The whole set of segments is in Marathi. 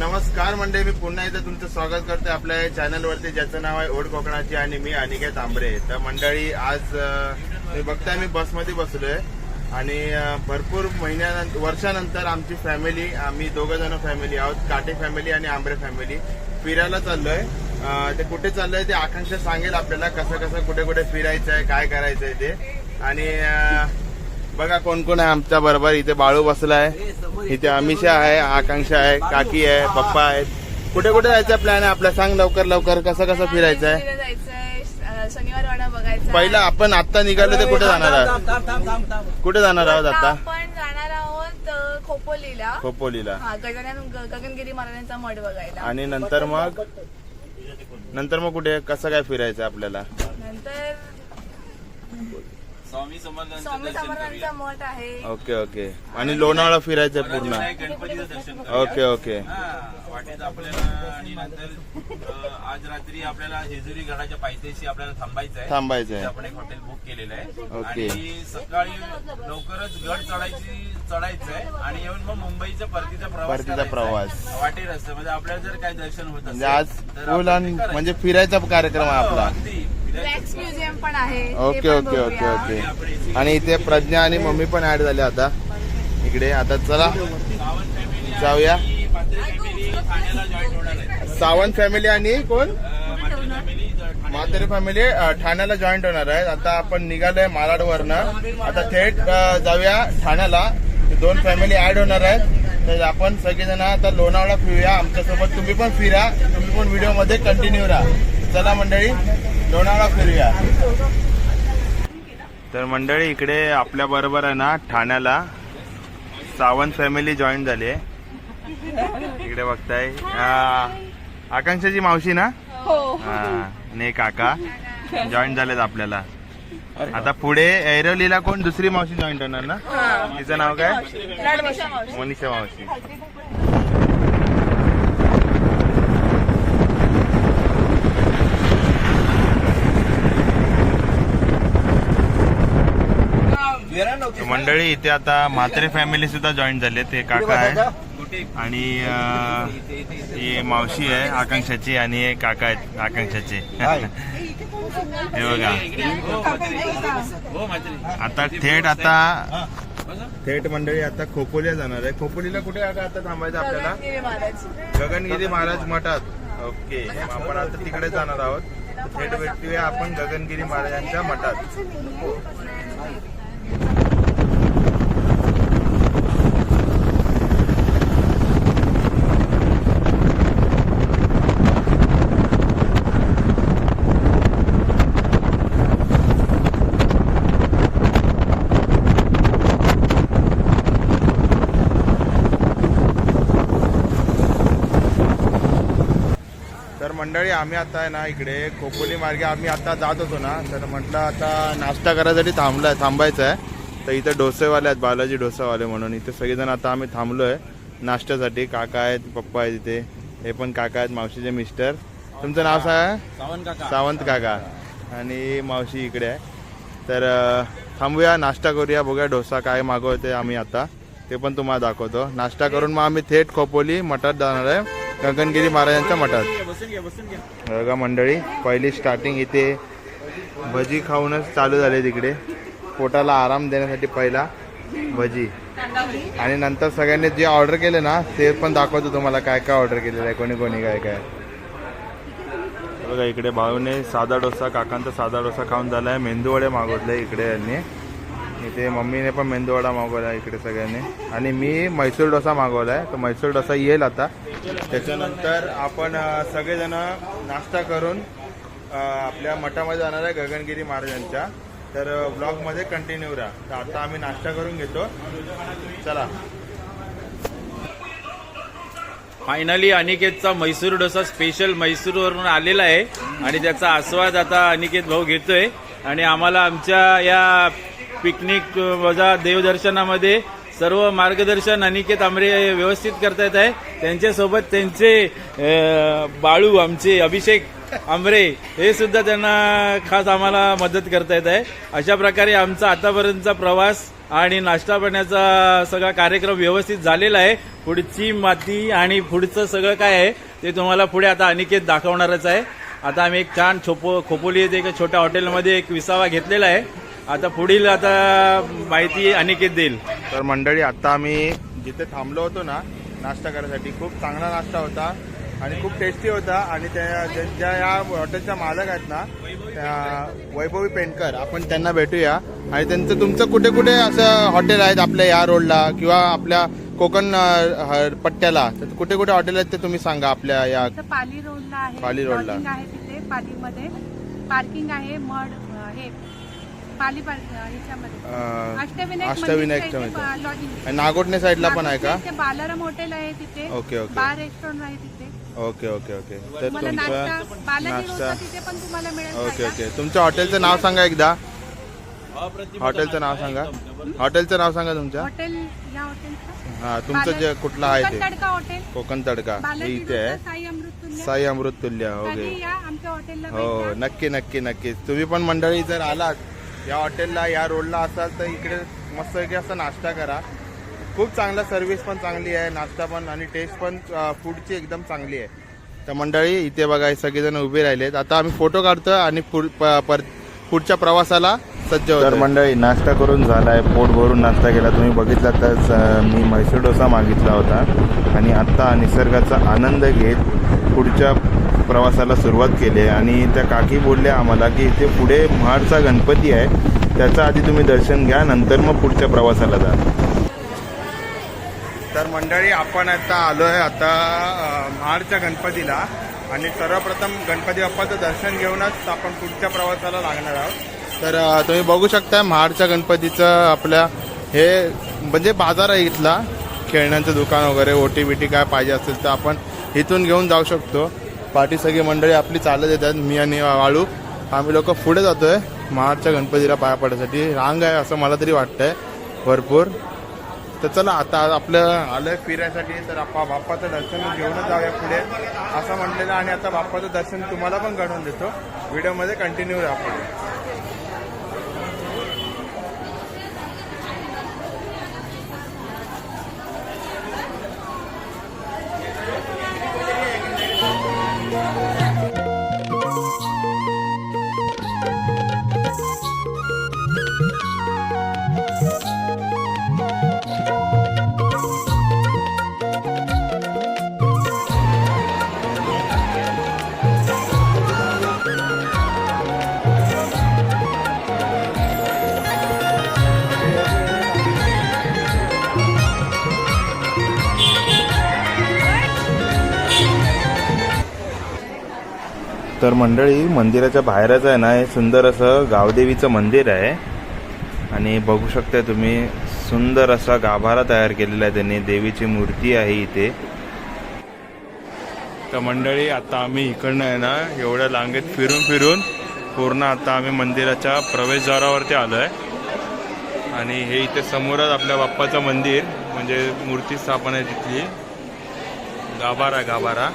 नमस्कार मंडळी मी पुन्हा एकदा तुमचं स्वागत करते आपल्या चॅनलवरती ज्याचं नाव आहे ओढ कोकणाची आणि मी अनिकेत आंबरे तर मंडळी आज मी बघताय मी बसमध्ये बसलोय आणि भरपूर महिन्यानंतर वर्षानंतर आमची फॅमिली आम्ही दोघं जण फॅमिली आहोत. काटे फॅमिली आणि आंबरे फॅमिली फिरायला चाललोय. ते कुठे चाललोय ते आकांक्षा सांगेल आपल्याला कसं कसं कुठे कुठे फिरायचं आहे काय करायचं आहे ते. आणि बघा कोण कोण आहे आमच्या बरोबर. इथे बाळू बसलाय इथे अमिषा आहे आकांक्षा आहे काकी आहे पप्पा आहेत. कुठे कुठे जायचा प्लॅन आहे आपला? सांग लवकर लवकर. कसं कसं फिरायचं आहे शनिवार वाडा बघायचा. पहिला आपण आता निघालो ते कुठे जाणार आहात? कुठे जाणार आहोत आता आपण जाणार आहोत खोपोलीला. खोपोलीला. हा गगन गगनगिरी महाराजांचा मठ बघायला. आणि नंतर मग? नंतर मग कुठे? कसं काय फिरायचं आपल्याला? स्वामी समर्थांचं स्वामी मठ आहे. Okay okay. आणि लोणावळा फिरायचं पूर्ण. गणपतीचं दर्शन ओके ओके. हा, वाटेत आपल्याला आणि नंतर आज रात्री आपल्याला जेजुरी गडाच्या पायथ्याशी आपल्याला थांबायचं आहे थांबायचं आहे आपण एक हॉटेल बुक केलेलं आहे. ओके. आणि सकाळी लवकरच गड चढायची चढायचं आहे आणि येऊन मग मुंबईचा परतीचा प्रवास परतीचा करायचा आहे. प्रवास. वाटेत असतं. म्हणजे आपल्याला जर काय दर्शन होत म्हणजे असेल, आज फुल आणि करायचं. म्हणजे फिरायचा कार्यक्रम आहे हो, आपला अगदी. वॅक्स म्युझियम पण आहे. Okay okay okay. ओके आणि इथे प्रज्ञा आणि मम्मी पण ऍड झाले आता. इकडे आता चला. जाऊया. सावंत फॅमिली आणि कोण? म्हात्रे फॅमिली ठाण्याला जॉईंट होणार आहे आता आपण निघालोय मालाडवरनं. आता थेट जाऊया ठाण्याला. दोन फॅमिली ऍड होणार आहेत. तर आपण सगळेजण आता लोणावळा फिरूया. आमच्यासोबत तुम्ही पण फिरा. तुम्ही पण व्हिडिओमध्ये कंटिन्यू राहा. चला मंडळी. लोणावळा फिरूया. तर मंडळी इकडे आपल्या बरोबर आहे ना ठाण्याला सावंत फॅमिली जॉईन झाली आहे. इकडे बघताय. आकांक्षाची मावशी ना? हो. हा. ने काका जॉईन झालेत आपल्याला. आता पुढे ऐरवलीला कोण दुसरी मावशी जॉईन होणार ना? तिचं नाव काय? लाडमाशी मावशी. मंडळी इथे आता म्हात्रे फॅमिली सुद्धा जॉईन झाले ते काका आहे आणि ही मावशी आहे आकांक्षाची आणि हे काका आहेत आकांक्षाचे. हे बघा. हो म्हात्रे. आता थेट आता थेट मंडळी आता खोपोलीला जाणार आहे. खोपोलीला कुठे आता आता थांबायचं आपल्याला? गगनगिरी महाराज. गगनगिरी महाराज मठात. ओके. मग आपण आता तिकडे जाणार आहोत. थेट भेटूया आपण गगनगिरी महाराजांच्या मठात तर मंडळी आम्ही आता आहे ना इकडे खोपोली मार्गे. आम्ही आता जात होतो ना तर म्हटलं आता नाश्ता करायसाठी थांबलाय थांबायचं आहे. तर इथं डोसेवाले आहेत बालाजी डोसावाले म्हणून. इथे सगळेजण आता आम्ही थांबलो आहे नाश्त्यासाठी. काका आहेत पप्पा आहेत इथे. हे पण काका आहेत मावशीचे मिस्टर. तुमचं नाव काय सावंत काका. सावंत काका. आणि मावशी इकडे आहे. तर थांबूया नाश्ता करूया बघूया डोसा काय मागवते आम्ही आता. ते पण तुम्हाला दाखवतो. नाश्ता करून मग आम्ही थेट खोपोली मठात जाणार आहे. गगनगिरी महाराजांच्या मठात. बघा मंडळी पहिली स्टार्टिंग इथे भजी खाऊनच चालू झाले तिकडे. पोटाला आराम देण्यासाठी पहिला भजी. आणि नंतर सगळ्यांनी जे ऑर्डर केले ना ते पण दाखवतो तुम्हाला काय काय ऑर्डर केलेलं आहे कोणी कोणी काय काय. बघा इकडे भाऊने साधा डोसा काकांचा साधा डोसा खाऊन झालाय. मेंदू वडे मागवले इकडे यांनी. इथे मम्मीने पण मेंदू वडा मागवला इकडे सगळ्यांनी. आणि मी म्हैसूर डोसा मागवलाय. तर म्हैसूर डोसा येईल आता. त्याच्यानंतर आपण सगळेजण नाश्ता करून आपल्या मठामध्ये जाणार आहे गगनगिरी महाराजांच्या. तर ब्लॉगमध्ये कंटिन्यू राहा. तर आता आम्ही नाश्ता करून घेतो. चला. फायनली अनिकेतचा म्हैसूर डोसा स्पेशल मैसूरवरून आलेला आहे. आणि त्याचा आस्वाद आता अनिकेत भाऊ घेतोय. आणि आम्हाला आमच्या या पिकनिक वजा देवदर्शनामध्ये सर्व मार्गदर्शन अनिकेत आमरे व्यवस्थित करता येत आहे. त्यांच्यासोबत त्यांचे बाळू आमचे अभिषेक आंबरे हे सुद्धा त्यांना खास आम्हाला मदत करता येत आहे. अशा प्रकारे आमचा आतापर्यंतचा प्रवास आणि नाश्ता पाण्याचा सगळा कार्यक्रम व्यवस्थित झालेला आहे. पुढची माती आणि पुढचं सगळं काय आहे ते तुम्हाला पुढे आता अनिकेत दाखवणारच आहे. आता आम्ही एक छान छोपो खोपोली येथे एका छोट्या हॉटेलमध्ये एक विसावा घेतलेला आहे. आता पुढील आता माहिती अनिकेत देईल. तर मंडळी आता आम्ही जिथे थांबलो होतो ना नाश्ता करण्यासाठी खूप चांगला नाश्ता होता आणि खूप टेस्टी होता आणि त्या ज्यांच्या या हॉटेलच्या मालक आहेत ना त्या वैभवी पेंटकर आपण त्यांना भेटूया. आणि त्यांचं तुमचं कुठे कुठे असं हॉटेल आहेत आपल्या या रोडला किंवा आपल्या कोकण पट्ट्याला? तर कुठे कुठे हॉटेल आहेत ते तुम्ही सांगा आपल्या या पाली रोडला आहे पाली रोडला. आहे तिथे पालीमध्ये. पार्किंग आहे मड हे पाली अं, अष्टविनायक आणि नागोटणे साईडला पण आहे का? बालाराम हॉटेल आहे तिथे. Okay okay. बार रेस्टॉरंट आहे तिथे. Okay okay okay. तर तुमचं बालाजी नाश्ता. रोडचा तिथे पण तुम्हाला मिळेल ओके. ओके. तुमच्या हॉटेलचं नाव सांगा एकदा. हॉटेलचं नाव सांगा. हॉटेलचं नाव सांगा तुमच्या. हॉटेल या हॉटेलचं? हा तुमचं जे कुठलं आहे कोकण ते. तडका हॉटेल. कोकण तडका. हे इथे आहे. साई अमृत तुल्य ओके. कधी या आमच्या हॉटेलला हो द्या. नक्की नक्की नक्की. तुम्ही पण मंडळी जर आलात या हॉटेलला या रोडला असाल तर इकडे मस्त असा नाश्ता करा. खूप चांगला सर्व्हिस पण चांगली आहे नाश्ता पण आणि टेस्ट पण फूडची एकदम चांगली आहे. तर मंडळी इथे बघा सगळेजण उभे राहिलेत. आता आम्ही फोटो काढतो आणि पुढ- प- पुढच्या प्रवासाला सज्ज तर मंडळी नाश्ता करून झालाय पोट भरून नाश्ता केला. तुम्ही बघितला तर मी म्हैसूर डोसा मागितला होता. आणि आत्ता निसर्गाचा आनंद घेत पुढच्या प्रवासाला सुरुवात केली आहे. आणि त्या काकी बोलल्या आम्हाला की इथे पुढे महाडचा गणपती आहे. त्याचं आधी तुम्ही दर्शन घ्या नंतर मग पुढच्या प्रवासाला जा. तर मंडळी आपण आता आलो आहे आता महाडच्या गणपतीला. आणि सर्वप्रथम गणपती बाप्पाचं दर्शन घेऊनच आपण पुढच्या प्रवासाला लागणार आहोत. तर तुम्ही बघू शकता महाडच्या गणपतीचं आपल्या हे म्हणजे बाजार आहे इथला. खेळण्यांचं दुकान वगैरे ओटी बिटी काय पाहिजे असेल तर आपण इथून घेऊन जाऊ शकतो. पाठी सगळी मंडळी आपली चालत येतात मी आणि वाळू. आम्ही लोक पुढे जातोय महाडच्या गणपतीला पाया पडण्यासाठी. रांग आहे असं मला तरी वाटतंय. भरपूर. तर चला आता आपलं आलं फिरायसाठी तर आपा बाप्पाचं दर्शन घेऊनच जाऊया पुढे असं म्हटलेलं आणि आता बाप्पाचं दर्शन तुम्हाला पण घडवून देतो. व्हिडिओमध्ये कंटिन्यू राहा पुढे तर मंडळी मंदिराच्या बाहेरच आहे ना हे सुंदर असं गावदेवीचं मंदिर आहे. आणि बघू शकता तुम्ही सुंदर असा गाभारा तयार केलेला आहे त्यांनी. देवीची मूर्ती आहे इथे. तर मंडळी आता आम्ही इकडनं आहे ना एवढ्या लांगेत फिरून फिरून पूर्ण आता आम्ही मंदिराच्या प्रवेशद्वारावरती आलो आहे आणि हे इथे समोरच आपल्या बाप्पाचं मंदिर म्हणजे मूर्ती स्थापना आहे तिथली. गाभारा गाभारा.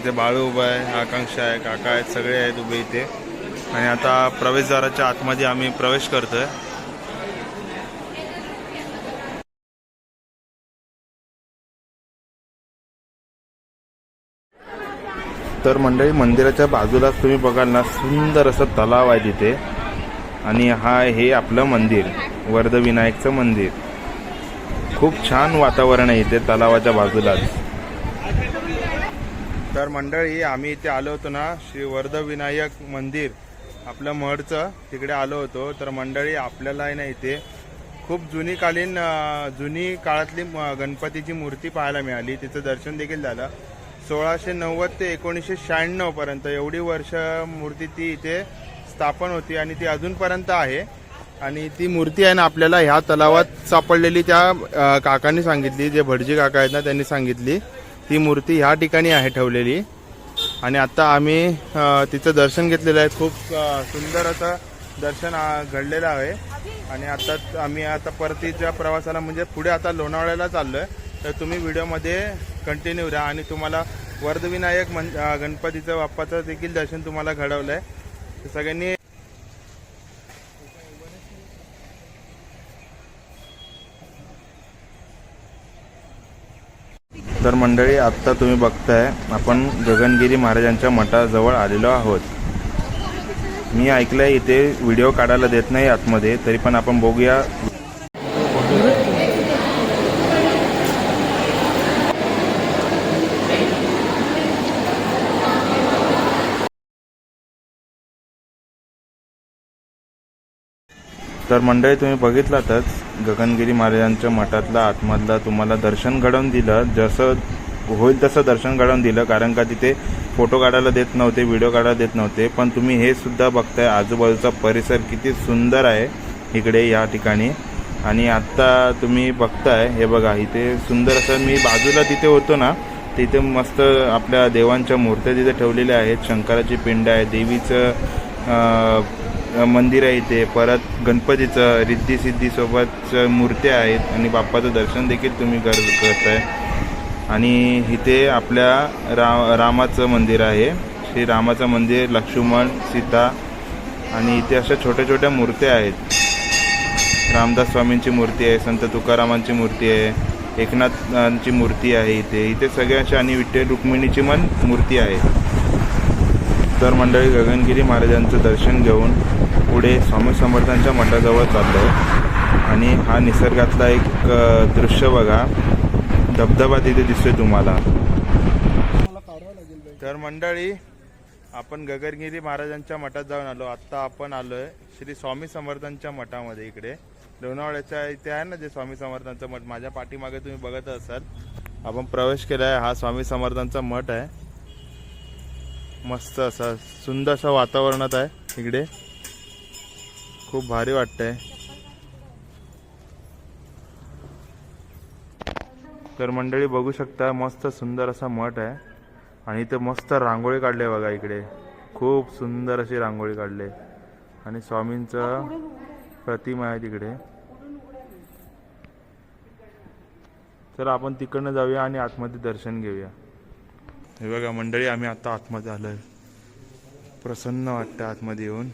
इथे बाळू उभा आहे आकांक्षा आहे काका आहेत सगळे आहेत उभे इथे. आणि आता प्रवेशद्वाराच्या आतमध्ये आम्ही प्रवेश करतोय. तर मंडळी मंदिराच्या बाजूलाच तुम्ही बघाल ना सुंदर असं तलाव आहे तिथे. आणि हा हे आपलं मंदिर वर्धविनायकचं मंदिर. खूप छान वातावरण आहे इथे तलावाच्या बाजूलाच. तर मंडळी आम्ही इथे आलो होतो ना श्री वर्धविनायक मंदिर. आपलं महडचं तिकडे आलो होतो. तर मंडळी आपल्याला आहे ना इथे खूप जुनी कालीन जुनी काळातली म- गणपतीची मूर्ती पाहायला मिळाली. तिचं दर्शन देखील झालं. सोळाशे नव्वद ते एकोणीसशे शहाण्णवपर्यंत एवढी वर्ष मूर्ती ती इथे स्थापन होती आणि ती अजूनपर्यंत आहे. आणि ती मूर्ती आहे ना आपल्याला ह्या तलावात सापडलेली त्या काकांनी सांगितली. जे भटजी काका आहेत ना त्यांनी सांगितली. ती मूर्ती ह्या ठिकाणी आहे ठेवलेली. आणि आता आम्ही तिचं दर्शन घेतलेलं आहे. खूप सुंदर असं दर्शन घडलेलं आहे. आणि आता आम्ही आता परतीच्या प्रवासाला म्हणजे पुढे आता लोणावळ्याला चाललोय. तर तुम्ही व्हिडिओमध्ये कंटिन्यू राहा. आणि तुम्हाला वर्धविनायक मन गणपतीचं बाप्पाचं देखील दर्शन तुम्हाला घडवलं आहे सगळ्यांनी तर मंडळी आत्ता तुम्ही बघताय आपण गगनगिरी महाराजांच्या मठाजवळ आलेलो आहोत. मी ऐकलंय इथे व्हिडिओ काढायला देत नाही आतमध्ये तरी पण आपण बघूया तर मंडळी तुम्ही बघितलातच गगनगिरी महाराजांच्या मठातला आतमधला तुम्हाला दर्शन घडवून दिलं. जसं होईल तसं दर्शन घडवून दिलं कारण का तिथे फोटो काढायला देत नव्हते व्हिडिओ काढायला देत नव्हते. पण तुम्ही हे सुद्धा बघताय आजूबाजूचा परिसर किती सुंदर आहे इकडे या ठिकाणी. आणि आत्ता तुम्ही बघताय हे बघा इथे सुंदर असं मी बाजूला तिथे होतो ना तिथे मस्त आपल्या देवांच्या मूर्त्या तिथे ठेवलेल्या आहेत. शंकराची पिंड आहे देवीचं मंदिर आहे इथे. परत गणपतीचं रिद्धी मूर्त्या आहेत आणि बाप्पाचं दर्शन देखील तुम्ही कर करताय. आणि इथे आपल्या रा रामाचं मंदिर आहे. श्री रामाचं मंदिर लक्ष्मण सीता आणि इथे अशा छोट्या छोट्या मूर्त्या आहेत. रामदास स्वामींची मूर्ती आहे संत तुकारामांची मूर्ती आहे एकनाथांची मूर्ती आहे इथे. इथे सगळ्याच्या आणि विठ्ठल रुक्मिणीची पण मूर्ती आहे. तर मंडळी गगनगिरी महाराजांचं दर्शन घेऊन पुढे स्वामी समर्थांच्या मठाजवळ चाललो. आणि हा निसर्गातला एक दृश्य बघा. धबधबा तिथे दिसतोय तुम्हाला. तर मंडळी आपण गगनगिरी महाराजांच्या मठात जाऊन आलो. आत्ता आपण आलोय श्री स्वामी समर्थांच्या मठामध्ये इकडे. लोणावळ्याच्या इथे आहे ना जे स्वामी समर्थांचं मठ? माझ्या पाठीमागे तुम्ही बघत असाल. आपण प्रवेश केलाय. हा स्वामी समर्थांचा मठ आहे. मस्त असा सुंदर असं वातावरणात आहे इकडे. खूप भारी वाटतंय. तर मंडळी बघू शकता मस्त सुंदर असा मठ आहे. आणि इथे मस्त रांगोळी काढले बघा इकडे. खूप सुंदर अशी रांगोळी काढले. आणि स्वामींचं प्रतिमा आहे तिकडे. तर आपण तिकडनं जाऊया आणि आतमध्ये दर्शन घेऊया. हे बघा मंडळी आम्ही आता आतमध्ये आलोय. प्रसन्न वाटतं आतमध्ये येऊन.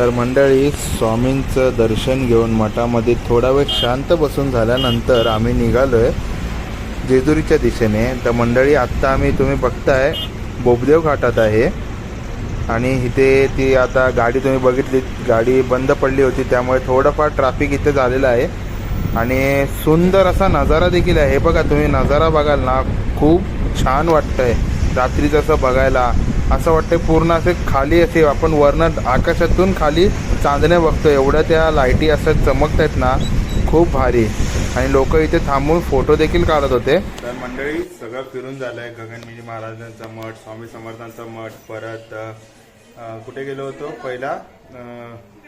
तर मंडळी स्वामींचं दर्शन घेऊन मठामध्ये थोडा वेळ शांत बसून झाल्यानंतर आम्ही निघालोय जेजुरीच्या दिशेने. तर मंडळी आत्ता आम्ही तुम्ही बघताय बोबदेव घाटात आहे. आणि इथे ती आता गाडी तुम्ही बघितली गाडी बंद पडली होती त्यामुळे थोडंफार ट्रॅफिक इथे झालेलं आहे. आणि सुंदर असा नजारा देखील आहे. हे बघा तुम्ही नजारा बघाल ना खूप छान वाटतंय. रात्रीचं असं बघायला असं वाटतं पूर्ण असे खाली असे आपण वर्ण आकाशातून खाली चांदण्या बघतो एवढ्या त्या लाईटी असं चमकत आहेत ना खूप भारी. आणि लोक इथे थांबून फोटो देखील काढत होते. तर मंडळी सगळं फिरून झालंय. गगनमिनी महाराजांचा मठ स्वामी समर्थांचा मठ परत कुठे गेलो होतो? पहिला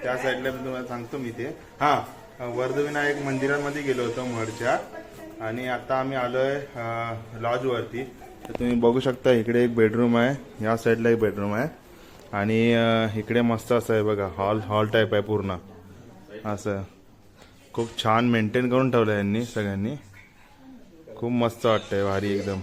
त्या साईडला तुम्हाला सांगतो मी ते हा वर्धविनायक मंदिरामध्ये गेलो होतो मठच्या. आणि आता आम्ही आलोय लॉज वरती. तर तुम्ही बघू शकता इकडे एक बेडरूम आहे. या साईडला एक बेडरूम आहे. आणि इकडे मस्त असं आहे बघा हॉल हॉल टाईप आहे पूर्ण. असं. खूप छान मेंटेन करून ठेवलं यांनी सगळ्यांनी. खूप मस्त वाटतंय भारी एकदम.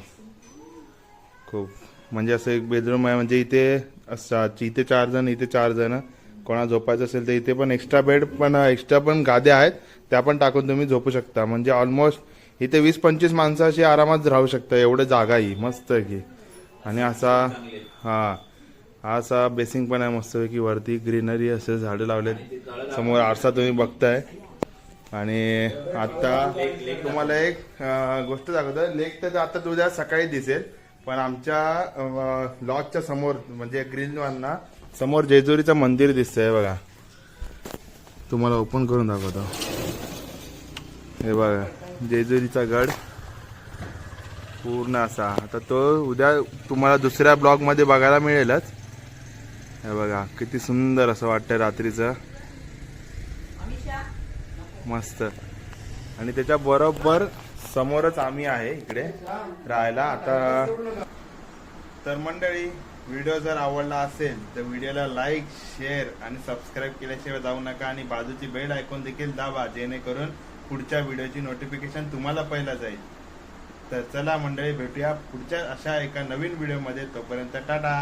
खूप. म्हणजे असं एक बेडरूम आहे म्हणजे इथे असं इथे चार जण इथे चार जण. कोणा झोपायचं असेल तर इथे पण एक्स्ट्रा बेड पण एक्स्ट्रा पण गाद्या आहेत. त्या पण टाकून तुम्ही झोपू शकता. म्हणजे ऑलमोस्ट इथे वीस पंचवीस माणसं अशी आरामात राहू शकता एवढं जागा ही मस्त आहे की. आणि असा हा असा बेसिंग पण आहे मस्त की वरती ग्रीनरी असे झाडं लावलेत. समोर आरसा तुम्ही बघताय. आणि आता तुम्हाला एक गोष्ट दाखवतो. लेक तर आता तुझ्या सकाळी दिसेल पण आमच्या लॉजच्या समोर म्हणजे ग्रीनवांना समोर जेजुरीचं मंदिर दिसतंय बघा. तुम्हाला ओपन करून दाखवतो. हे बघा. जेजुरीचा गड. पूर्ण असा. आता तो उद्या तुम्हाला दुसऱ्या ब्लॉगमध्ये बघायला मिळेलच. हे बघा किती सुंदर असं वाटतं रात्रीचं. मस्त. आणि त्याच्या बरोबर समोरच आम्ही आहे इकडे राहायला. आता तर मंडळी व्हिडिओ जर आवडला असेल तर व्हिडिओला लाईक शेअर आणि सबस्क्राईब केल्याशिवाय जाऊ नका. आणि बाजूची बेल ऐकून देखील दाबा जेणेकरून पुढच्या व्हिडिओची नोटिफिकेशन तुम्हाला पहिला जाईल. तर चला मंडळी भेटूया पुढच्या अशा एका नवीन व्हिडिओमध्ये. तोपर्यंत टाटा!